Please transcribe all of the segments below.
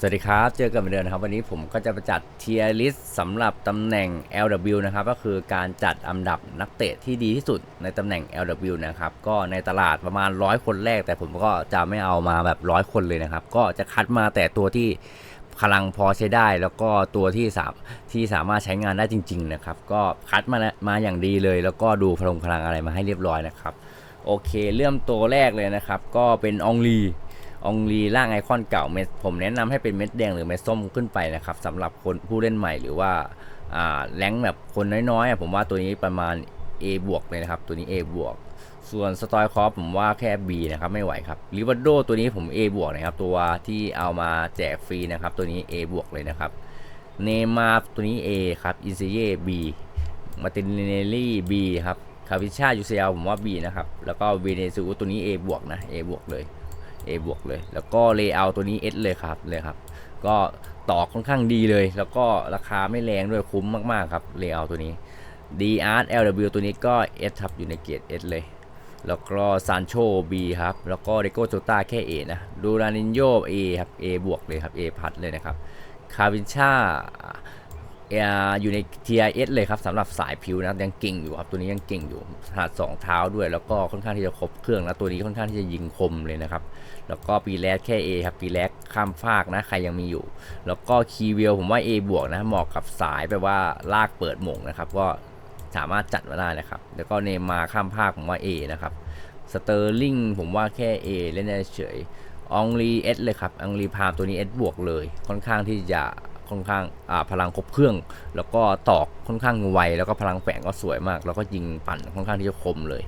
สวัสดีครับ เจอกันเหมือนเดิมนะครับ วันนี้ผมก็จะมาจัดเทียร์ลิสต์สำหรับตำแหน่ง LW นะครับ ก็คือการจัดอันดับนักเตะที่ดีที่สุดในตำแหน่ง LW นะครับ ก็ในตลาดประมาณร้อยคนแรก แต่ผมก็จะไม่เอามาแบบร้อยคนเลยนะครับ ก็จะคัดมาแต่ตัวที่พลังพอใช้ได้ แล้วก็ตัวที่สามที่สามารถใช้งานได้จริง ๆ นะครับ ก็คัดมามาอย่างดีเลย แล้วก็ดูพลังพลังอะไรมาให้เรียบร้อยนะครับ โอเค เริ่มตัวแรกเลยนะครับ ก็เป็นองลี องลีร่างไอคอนเก่าเม็ดผมแนะนำให้เป็นเม็ดแดงหรือเม็ดส้มขึ้นไปนะครับสำหรับคนผู้เล่นใหม่หรือว่าอ่าแรงแบบคนน้อยๆผมว่าตัวนี้ประมาณ A บวกเลยนะครับ ตัวนี้ A บวกส่วนสตอยคอฟผมว่าแค่ B นะครับ ไม่ไหวครับลิวาโดตัวนี้ผม A บวกนะครับ ตัวที่เอามาแจกฟรีนะครับ ตัวนี้ A บวกเลยนะครับเนมาตัวนี้ A ครับอินเซเย่ B มาตินเนลลี่ B ครับคาวิชายูเซียผมว่า B นะครับ แล้วก็เวเนซูตัวนี้ A บวกนะ A บวกเลย A บวกเลย แล้วก็เลเยอร์ตัวนี้ S เลยครับเลยครับ ก็ต่อค่อนข้างดีเลย แล้วก็ราคาไม่แรงด้วยคุ้มมากๆครับเลเยอร์ตัวนี้ D Art LW ตัวนี้ก็ S ครับอยู่ในเกียร S เลยแล้วก็ซานโช B ครับ แล้วก็เดโกโจต้าแค่ A นะ ดูรานินโย A ครับ A บวกเลยครับ A พัดเลยนะครับ คาวินชา อยู่ใน TIS เลยครับสำหรับสายผิวนะยังเก่งอยู่ครับตัวนี้ยังเก่งอยู่ขนาดสองเท้าด้วย แล้วก็ค่อนข้างที่จะครบเครื่องแล้วตัวนี้ค่อนข้างที่จะยิงคมเลยนะครับ แล้วก็ปีแรกแค่ A ครับปีแรกข้ามฟากนะใครยังมีอยู่ แล้วก็คีเวลผมว่า A บวกนะเหมาะกับสายแปลว่าลากเปิดหม่งนะครับ ก็สามารถจัดมาได้นะครับ แล้วก็เนมาข้ามภาคผมว่า A นะครับสเตอร์ลิงผมว่าแค่ A เล่นได้เฉยองลีเอสเลยครับองลีพามตัวนี้ S บวกเลย ค่อนข้างที่จะ ค่อนข้างอ่าพลังครบเครื่อง แล้วก็ตอกค่อนข้างไวแล้วก็พลังแฝงก็สวยมาก แล้วก็ยิงปั่นค่อนข้างที่จะคมเลย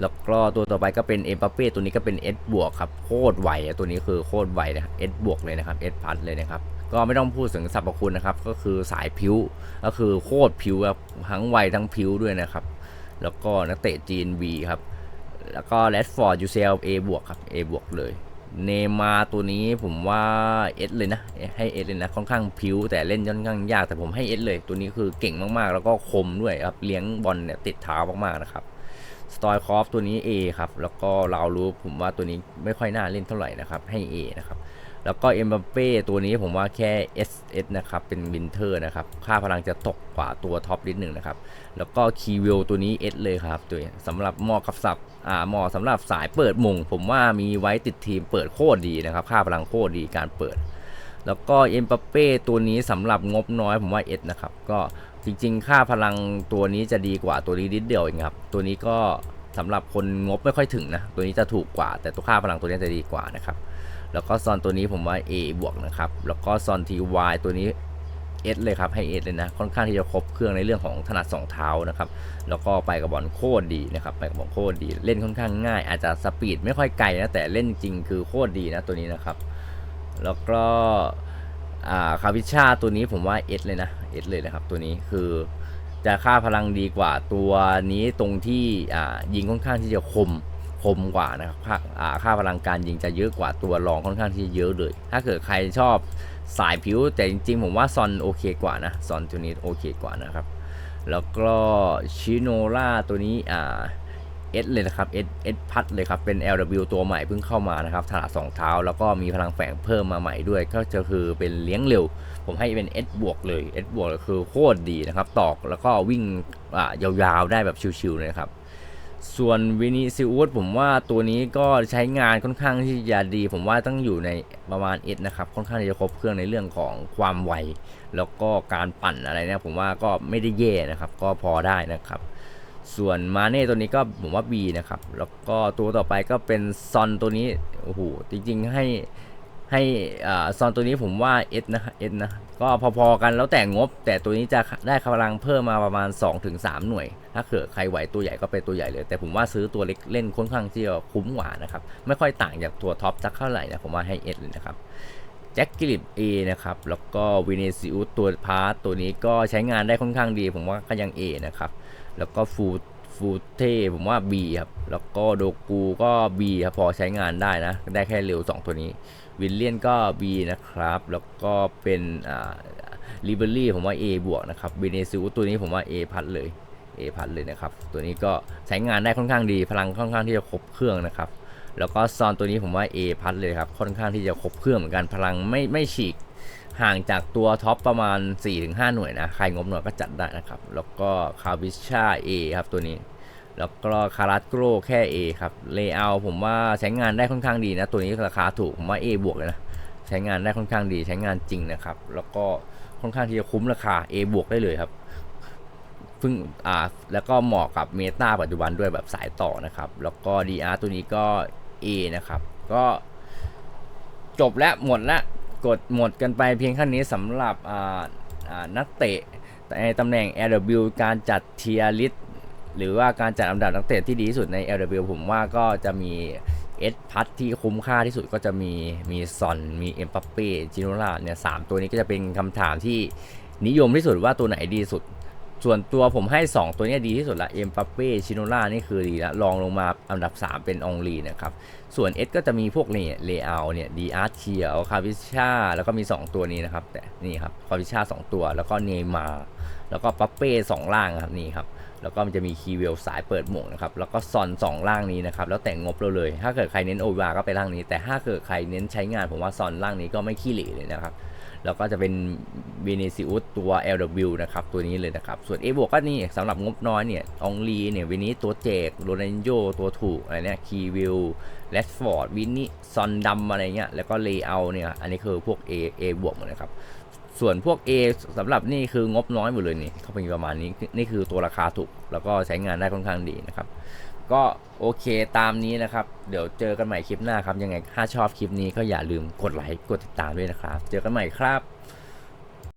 แล้วก็ตัวต่อไปก็เป็นเอ็มปาเป้ตัวนี้ก็เป็น S บวกครับโคตรไวตัวนี้คือโคตรไวนะ S บวกเลยนะครับ S พัดเลยนะครับก็ไม่ต้องพูดถึงสรรพคุณนะครับ ก็คือสายผิวก็คือโคตรผิวครับทั้งไวทั้งผิวด้วยนะครับ แล้วก็นักเตะจีน B ครับ แล้วก็แรดฟอร์ดยูเซล A บวกครับ A บวกเลย เนมาตัวนี้ผมว่าเอสเลยนะ ให้เอสเลยนะ ค่อนข้างผิวแต่เล่นค่อนข้างยากแต่ผมให้เอสเลย ตัวนี้คือเก่งมากๆ แล้วก็คมด้วยครับ เลี้ยงบอลเนี่ยติดเท้ามากๆนะครับสตอยคอฟตัวนี้ A ครับ แล้วก็เรารู้ผมว่าตัวนี้ไม่ค่อยน่าเล่นเท่าไหร่นะครับ ให้ A นะครับ แล้วก็เอ็มบัปเป้ตัวนี้ผมว่าแค่ SS นะครับ เป็นวินเทอร์นะครับ ค่าพลังจะตกกว่าตัวท็อปนิดหนึ่งนะครับ แล้วก็คีวิลตัวนี้ S เลยครับตัวสำหรับหมาะกับสับอ่าหมาะสำหรับสายเปิดมงผมว่ามีไว้ติดทีมเปิดโคตรดีนะครับ ค่าพลังโคตรดีการเปิด แล้วก็เอ็มบัปเป้ตัวนี้สำหรับงบน้อยผมว่า S นะครับ ก็จริงๆ ค่าพลังตัวนี้จะดีกว่าตัวนี้นิดเดียวเองครับ ตัวนี้ก็สำหรับคนงบไม่ค่อยถึงนะ ตัวนี้จะถูกกว่า แต่ตัวค่าพลังตัวนี้จะดีกว่านะครับ แล้วก็ซอนตัวนี้ผมว่า A บวกนะครับ แล้วก็ซอน TY ตัวนี้ S เลยครับ ให้ S เลยนะ ค่อนข้างที่จะครบเครื่องในเรื่องของถนัดสองเท้านะครับ แล้วก็ไปกับบอลโคตรดีนะครับ ไปกับบอลโคตรดี เล่นค่อนข้างง่าย อาจจะสปีดไม่ค่อยไกลนะ แต่เล่นจริงคือโคตรดีนะตัวนี้นะครับ แล้วก็คาวิชาตัวนี้ผมว่า S เลยนะ S เลยนะครับ ตัวนี้คือจะค่าพลังดีกว่าตัวนี้ตรงที่ยิงค่อนข้างที่จะคม คมกว่านะครับค่าพลังการยิงจะเยอะกว่าตัวรองค่อนข้างที่เยอะเลย ถ้าเกิดใครชอบสายผิว แต่จริงๆ ผมว่าซอนโอเคกว่านะซอนตัวนี้โอเคกว่านะครับ แล้วก็ชิโนล่าตัวนี้อ่าเอสเลยนะครับเอสเอสพัดเลยครับ เป็น LW ตัวใหม่เพิ่งเข้ามานะครับถนัดสองเท้า แล้วก็มีพลังแฝงเพิ่มมาใหม่ด้วย ก็จะคือเป็นเลี้ยงเร็ว ผมให้เป็น S บวกเลย S บวกคือโคตรดีนะครับ ตอกแล้วก็วิ่งอ่ายาวๆได้แบบชิวๆเลยครับ ส่วนวินิซิอุสผมว่าตัวนี้ก็ใช้งานค่อนข้างที่จะดี ผมว่าต้องอยู่ในประมาณ S นะครับ ค่อนข้างจะครบเครื่องในเรื่องของความไว แล้วก็การปั่นอะไรเนี่ยผมว่าก็ไม่ได้แย่นะครับ ก็พอได้นะครับ ส่วนมาเน่ตัวนี้ก็ผมว่า B นะครับ แล้วก็ตัวต่อไปก็เป็นซอนตัวนี้โอ้โหจริงๆให้ ให้อ่าซอนตัวนี้ผมว่า S นะ S นะ ก็พอๆกันแล้วแต่งบ แต่ตัวนี้จะได้กำลังเพิ่มมาประมาณ 2-3 หน่วย ถ้าเกิดใครไหวตัวใหญ่ก็เป็นตัวใหญ่เลย แต่ผมว่าซื้อตัวเล็กเล่นค่อนข้างที่จะคุ้มกว่านะครับ ไม่ค่อยต่างจากตัวท็อปสักเท่าไหร่นะผมว่าให้ S เลยนะครับแจ็คกิลิป A นะครับ แล้วก็วินิซิอุสตัวพาร์ตตัวนี้ก็ใช้งานได้ค่อนข้างดี ผมว่าก็ยัง A นะครับ แล้วก็ฟู ฟูเท่ผมว่า B ครับ แล้วก็โดกูก็ B ครับ พอใช้งานได้นะ ได้แค่เร็ว 2 ตัวนี้ วิลเลียนก็ B นะครับ แล้วก็เป็นอ่าลิเบอรี่ผมว่า A บวกนะครับเบเนซิลตัวนี้ผมว่า A พัดเลย A พัดเลยนะครับ ตัวนี้ก็ใช้งานได้ค่อนข้างดี พลังค่อนข้างที่จะครบเครื่องนะครับ แล้วก็ซอนตัวนี้ผมว่า A พัดเลยครับ ค่อนข้างที่จะครบเครื่องเหมือนกัน พลังไม่ไม่ฉีก ห่างจากตัวท็อปประมาณ 4-5 หน่วยนะ ใครงบหน่อยก็จัดได้นะครับ แล้วก็คาวิชา A ครับตัวนี้ แล้วก็คาราโกรแค่ A ครับเลเยอร์ผมว่าใช้งานได้ค่อนข้างดีนะ ตัวนี้ราคาถูกผมว่า A บวกเลยนะ ใช้งานได้ค่อนข้างดีใช้งานจริงนะครับ แล้วก็ค่อนข้างที่จะคุ้มราคา A บวกได้เลยครับเพิ่งอ่าแล้วก็เหมาะกับเมตาปัจจุบันด้วยแบบสายต่อนะครับ แล้วก็ DR ตัวนี้ก็ A นะครับ ก็จบแล้วหมดละ กดหมดกันไปเพียงแค่นี้สำหรับนักเตะในตำแหน่ง LW การจัดเทียริสหรือว่าการจัดอันดับนักเตะที่ดีที่สุดใน LW ผมว่าก็จะมีเอสพัทที่คุ้มค่าที่สุดก็จะมีมีซอนมีเอ็มปัปเป้จิโนล่าเนี่ยสามตัวนี้ก็จะเป็นคำถามที่นิยมที่สุดว่าตัวไหนดีสุด ส่วนตัวผมให้ 2 ตัวนี้ดีที่สุดละ เอ็มปัปเป้ชิโนล่านี่คือดีละลองลงมาอันดับ 3 เป็นองลีนะครับ ส่วน S ก็จะมีพวกเนี่ยเลเยอร์เนี่ยดีอาร์เทียคาวิชาแล้วก็มี 2 ตัวนี้นะครับ แต่นี่ครับคาวิชา2 ตัว แล้วก็เนย์มาแล้วก็ปัปเป้สองล่างครับนี่ครับแล้วก็มันจะมีคีเวลสายเปิดหมวกนะครับ แล้วก็ซอนสองล่างนี้นะครับ แล้วแต่งงบเราเลย ถ้าเกิดใครเน้นโอวาก็ไปล่างนี้ แต่ถ้าเกิดใครเน้นใช้งานผมว่าซอนล่างนี้ก็ไม่ขี้เหร่เลยนะครับ แล้วก็จะเป็นเบเนซิอุสตัว LW นะครับ ตัวนี้เลยนะครับ ส่วน A บวกก็นี่สำหรับงบน้อยเนี่ยองลีเนี่ยวินี้ตัวเจกโรนันโยตัวถูกอะไรเนี่ยคีวิลแรดฟอร์ดวินนี่ซอนดัมอะไรเงี้ยแล้วก็เลเยอร์เนี่ยอันนี้คือพวก A A บวกหมดเลยครับส่วนพวก A สำหรับนี่คืองบน้อยหมดเลยนี่เขาเป็นประมาณนี้นี่คือตัวราคาถูก แล้วก็ใช้งานได้ค่อนข้างดีนะครับ ก็โอเคตามนี้นะครับ เดี๋ยวเจอกันใหม่คลิปหน้าครับ ยังไงถ้าชอบคลิปนี้ก็อย่าลืมกดไลค์กดติดตามด้วยนะครับ เจอกันใหม่ครับ